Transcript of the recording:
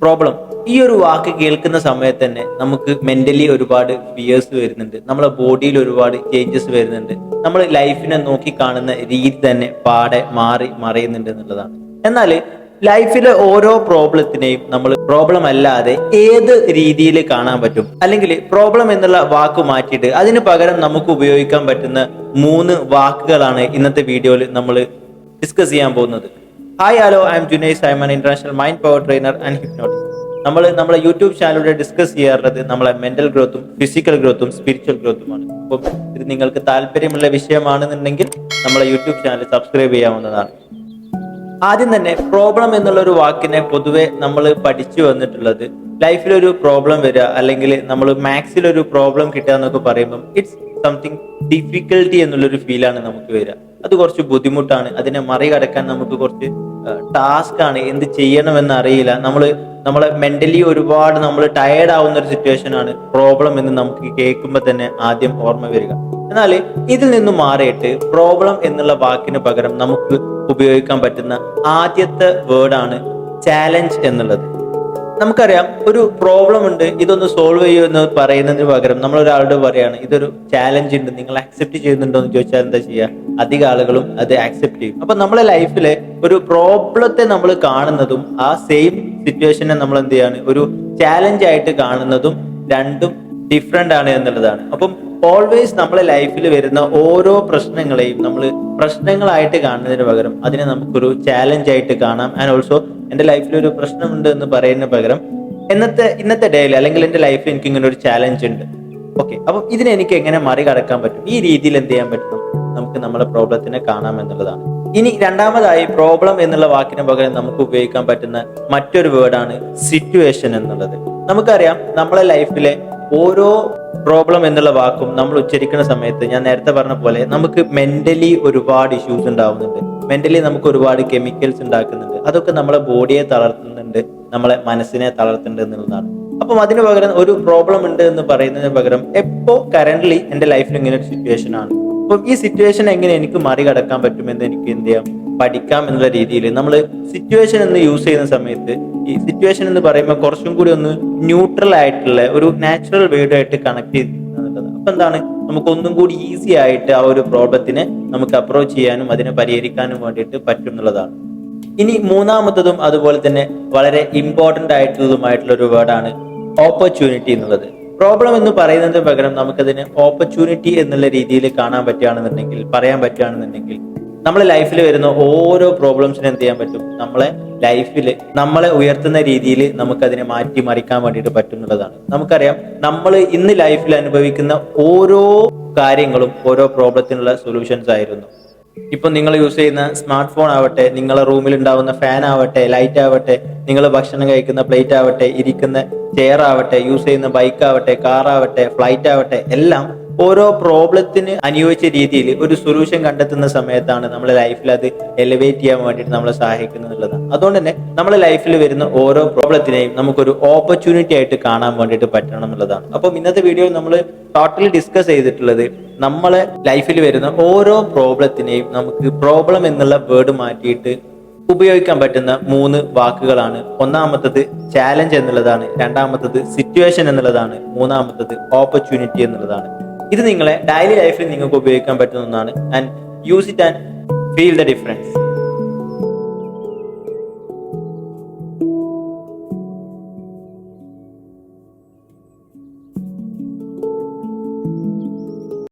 Problem ഈ ഒരു വാക്ക് കേൾക്കുന്ന സമയത്ത് തന്നെ നമുക്ക് മെന്റലി ഒരുപാട് ഫിയേഴ്സ് വരുന്നുണ്ട്. നമ്മളെ ബോഡിയിൽ ഒരുപാട് ചേഞ്ചസ് വരുന്നുണ്ട്. നമ്മൾ ലൈഫിനെ നോക്കി കാണുന്ന രീതി തന്നെ പാടെ മാറി മറയുന്നുണ്ട് എന്നുള്ളതാണ്. എന്നാൽ ലൈഫിലെ ഓരോ പ്രോബ്ലത്തിനെയും നമ്മൾ പ്രോബ്ലം അല്ലാതെ ഏത് രീതിയിൽ കാണാൻ പറ്റും? അല്ലെങ്കിൽ പ്രോബ്ലം എന്നുള്ള വാക്ക് മാറ്റിയിട്ട് അതിന് പകരം നമുക്ക് ഉപയോഗിക്കാൻ പറ്റുന്ന മൂന്ന് വാക്കുകളാണ് ഇന്നത്തെ വീഡിയോയിൽ നമ്മൾ ഡിസ്കസ് ചെയ്യാൻ പോകുന്നത്. Hi hello I'm Junaiz Simon international mind power trainer and hypnotist നമ്മൾ നമ്മളെ യൂട്യൂബ് ചാനലിലൂടെ ഡിസ്കസ് ചെയ്യാറുള്ളത് നമ്മളെ മെന്റൽ ഗ്രോത്തും ഫിസിക്കൽ ഗ്രോത്തും സ്പിരിച്വൽ ഗ്രോത്തുമാണ് അപ്പം ഇത് നിങ്ങൾക്ക് താല്പര്യമുള്ള വിഷയമാണെന്നുണ്ടെങ്കിൽ നമ്മളെ യൂട്യൂബ് ചാനൽ സബ്സ്ക്രൈബ് ചെയ്യാവുന്നതാണ്. ആദ്യം തന്നെ പ്രോബ്ലം എന്നുള്ള ഒരു വാക്കിനെ പൊതുവെ നമ്മൾ പഠിച്ചു വന്നിട്ടുള്ളത് ലൈഫിലൊരു പ്രോബ്ലം വരിക അല്ലെങ്കിൽ നമ്മൾ മാത്സിലൊരു പ്രോബ്ലം കിട്ടുക എന്നൊക്കെ പറയുമ്പം ഇറ്റ്സ് സംതിങ് ഡിഫിക്കൽട്ടി എന്നുള്ളൊരു ഫീലാണ് നമുക്ക് വരിക. അത് കുറച്ച് ബുദ്ധിമുട്ടാണ്. അതിനെ മറികടക്കാൻ നമുക്ക് കുറച്ച് ടാസ്ക് ആണ്. എന്ത് ചെയ്യണമെന്ന് അറിയില്ല. നമ്മൾ നമ്മളെ മെന്റലി ഒരുപാട് നമ്മൾ ടയേർഡ് ആവുന്ന ഒരു സിറ്റുവേഷൻ ആണ് പ്രോബ്ലം എന്ന് നമുക്ക് കേൾക്കുമ്പോൾ തന്നെ ആദ്യം ഓർമ്മ വരിക. എന്നാൽ ഇതിൽ നിന്ന് മാറിയിട്ട് പ്രോബ്ലം എന്നുള്ള വാക്കിന് പകരം നമുക്ക് ഉപയോഗിക്കാൻ പറ്റുന്ന ആദ്യത്തെ വേർഡാണ് ചാലഞ്ച് എന്നുള്ളത്. നമുക്കറിയാം ഒരു പ്രോബ്ലം ഉണ്ട് ഇതൊന്ന് സോൾവ് ചെയ്യൂ എന്ന് പറയുന്നതിന് പകരം നമ്മൾ ഒരാളോട് പറയാണ് ഇതൊരു ചാലഞ്ച് ഉണ്ട് നിങ്ങൾ അക്സെപ്റ്റ് ചെയ്യുന്നുണ്ടോ എന്ന് ചോദിച്ചാൽ എന്താ ചെയ്യുക അധിക ആളുകളും അത് അക്സെപ്റ്റ് ചെയ്യും. അപ്പൊ നമ്മളെ ലൈഫിലെ ഒരു പ്രോബ്ലത്തെ നമ്മൾ കാണുന്നതും ആ സെയിം സിറ്റുവേഷനെ നമ്മൾ എന്ത് ചെയ്യാണ്? ഒരു ചാലഞ്ച് ആയിട്ട് കാണുന്നതും രണ്ടും ഡിഫറെന്റ് ആണ് എന്നുള്ളതാണ്. അപ്പം ഓൾവേസ് നമ്മളെ ലൈഫിൽ വരുന്ന ഓരോ പ്രശ്നങ്ങളെയും നമ്മൾ പ്രശ്നങ്ങളായിട്ട് കാണുന്നതിന് പകരം അതിനെ നമുക്കൊരു ചാലഞ്ച് ആയിട്ട് കാണാം. ആൻഡ് ഓൾസോ എന്റെ ലൈഫിൽ ഒരു പ്രശ്നമുണ്ട് എന്ന് പറയുന്നതിന് പകരം ഇന്നത്തെ ഇന്നത്തെ ഡേയിൽ അല്ലെങ്കിൽ എന്റെ ലൈഫിൽ എനിക്ക് ഇങ്ങനെ ഒരു ചാലഞ്ച് ഉണ്ട്. ഓക്കെ അപ്പം ഇതിനെ എനിക്ക് എങ്ങനെ മറികടക്കാൻ പറ്റും? ഈ രീതിയിൽ എന്ത് ചെയ്യാൻ പറ്റും? നമുക്ക് നമ്മുടെ പ്രോബ്ലത്തിനെ കാണാം എന്നുള്ളതാണ്. ഇനി രണ്ടാമതായി പ്രോബ്ലം എന്നുള്ള വാക്കിന് പകരം നമുക്ക് ഉപയോഗിക്കാൻ പറ്റുന്ന മറ്റൊരു വേർഡാണ് സിറ്റുവേഷൻ എന്നുള്ളത്. നമുക്കറിയാം നമ്മളെ ലൈഫിലെ ഓരോ പ്രോബ്ലം എന്നുള്ള വാക്കും നമ്മൾ ഉച്ചരിക്കുന്ന സമയത്ത് ഞാൻ നേരത്തെ പറഞ്ഞ പോലെ നമുക്ക് മെന്റലി ഒരുപാട് ഇഷ്യൂസ് ഉണ്ടാവുന്നുണ്ട്. മെന്റലി നമുക്ക് ഒരുപാട് കെമിക്കൽസ് ഉണ്ടാക്കുന്നുണ്ട്. അതൊക്കെ നമ്മളെ ബോഡിയെ തളർത്തുന്നുണ്ട് നമ്മളെ മനസ്സിനെ തളർത്തുന്നുണ്ട് എന്നുള്ളതാണ്. അപ്പം അതിന് പകരം ഒരു പ്രോബ്ലം ഉണ്ട് എന്ന് പറയുന്നതിന് പകരം എപ്പോ കറന്റ്ലി എന്റെ ലൈഫിൽ ഇങ്ങനെ ഒരു സിറ്റുവേഷൻ ആണ്. അപ്പം ഈ സിറ്റുവേഷൻ എങ്ങനെ എനിക്ക് മറികടക്കാൻ പറ്റുമെന്ന് എനിക്ക് എന്ത് ചെയ്യാം? പഠിക്കാം എന്നുള്ള രീതിയിൽ നമ്മൾ സിറ്റുവേഷൻ എന്ന് യൂസ് ചെയ്യുന്ന സമയത്ത് ഈ സിറ്റുവേഷൻ എന്ന് പറയുമ്പോൾ കുറച്ചും കൂടി ഒന്ന് ന്യൂട്രൽ ആയിട്ടുള്ള ഒരു നാച്ചുറൽ വേർഡായിട്ട് കണക്ട് ചെയ്തിട്ടുള്ളത് അപ്പൊ എന്താണ്? നമുക്ക് ഒന്നും കൂടി ഈസി ആയിട്ട് ആ ഒരു പ്രോബ്ലത്തിനെ നമുക്ക് അപ്രോച്ച് ചെയ്യാനും അതിനെ പരിഹരിക്കാനും വേണ്ടിയിട്ട് പറ്റും എന്നുള്ളതാണ്. ഇനി മൂന്നാമത്തതും അതുപോലെ തന്നെ വളരെ ഇമ്പോർട്ടന്റ് ആയിട്ടുള്ളതുമായിട്ടുള്ള ഒരു വേർഡാണ് ഓപ്പർച്യൂണിറ്റി എന്നുള്ളത്. പ്രോബ്ലം എന്ന് പറയുന്നതിന് പകരം നമുക്കതിനെ ഓപ്പർച്യൂണിറ്റി എന്നുള്ള രീതിയിൽ കാണാൻ പറ്റുകയാണെന്നുണ്ടെങ്കിൽ പറയാൻ പറ്റുകയാണെന്നുണ്ടെങ്കിൽ നമ്മളെ ലൈഫിൽ വരുന്ന ഓരോ പ്രോബ്ലംസിനും എന്ത് ചെയ്യാൻ പറ്റും? നമ്മളെ ലൈഫിൽ നമ്മളെ ഉയർത്തുന്ന രീതിയിൽ നമുക്കതിനെ മാറ്റി മറിക്കാൻ വേണ്ടിയിട്ട് പറ്റും എന്നുള്ളതാണ് നമുക്കറിയാം നമ്മൾ ഇന്ന് ലൈഫിൽ അനുഭവിക്കുന്ന ഓരോ കാര്യങ്ങളും ഓരോ പ്രോബ്ലത്തിനുള്ള സൊല്യൂഷൻസ് ആയിരുന്നു. ഇപ്പം നിങ്ങൾ യൂസ് ചെയ്യുന്ന സ്മാർട്ട് ഫോൺ ആവട്ടെ നിങ്ങളെ റൂമിൽ ഉണ്ടാവുന്ന ഫാൻ ആവട്ടെ ലൈറ്റ് ആവട്ടെ നിങ്ങൾ ഭക്ഷണം കഴിക്കുന്ന പ്ലേറ്റ് ആവട്ടെ ഇരിക്കുന്ന ചെയർ ആവട്ടെ യൂസ് ചെയ്യുന്ന ബൈക്ക് ആവട്ടെ കാർ ആവട്ടെ ഫ്ലൈറ്റ് ആവട്ടെ എല്ലാം ഓരോ പ്രോബ്ലത്തിന് അനുയോജിച്ച രീതിയിൽ ഒരു സൊല്യൂഷൻ കണ്ടെത്തുന്ന സമയത്താണ് നമ്മൾ ലൈഫിൽ അത് എലിവേറ്റ് ചെയ്യാൻ വേണ്ടിയിട്ട് നമ്മളെ സഹായിക്കുന്നത് എന്നുള്ളതാണ് അതുകൊണ്ട് തന്നെ നമ്മളെ ലൈഫിൽ വരുന്ന ഓരോ പ്രോബ്ലത്തിനെയും നമുക്കൊരു ഓപ്പർച്യൂണിറ്റി ആയിട്ട് കാണാൻ വേണ്ടിയിട്ട് പറ്റണം എന്നുള്ളതാണ്. അപ്പം ഇന്നത്തെ വീഡിയോയിൽ നമ്മൾ ടോട്ടലി ഡിസ്കസ് ചെയ്തിട്ടുള്ളത് നമ്മളെ ലൈഫിൽ വരുന്ന ഓരോ പ്രോബ്ലത്തിനെയും നമുക്ക് പ്രോബ്ലം എന്നുള്ള വേർഡ് മാറ്റിയിട്ട് ഉപയോഗിക്കാൻ പറ്റുന്ന മൂന്ന് വാക്കുകളാണ്. ഒന്നാമത്തത് ചാലഞ്ച് എന്നുള്ളതാണ്. രണ്ടാമത്തത് സിറ്റുവേഷൻ എന്നുള്ളതാണ്. മൂന്നാമത്തത് ഓപ്പർച്യൂണിറ്റി എന്നുള്ളതാണ്. ഇത് നിങ്ങളെ ഡെയിലി ലൈഫിൽ നിങ്ങൾക്ക് ഉപയോഗിക്കാൻ പറ്റുന്ന ഒന്നാണ്. And use it and feel the difference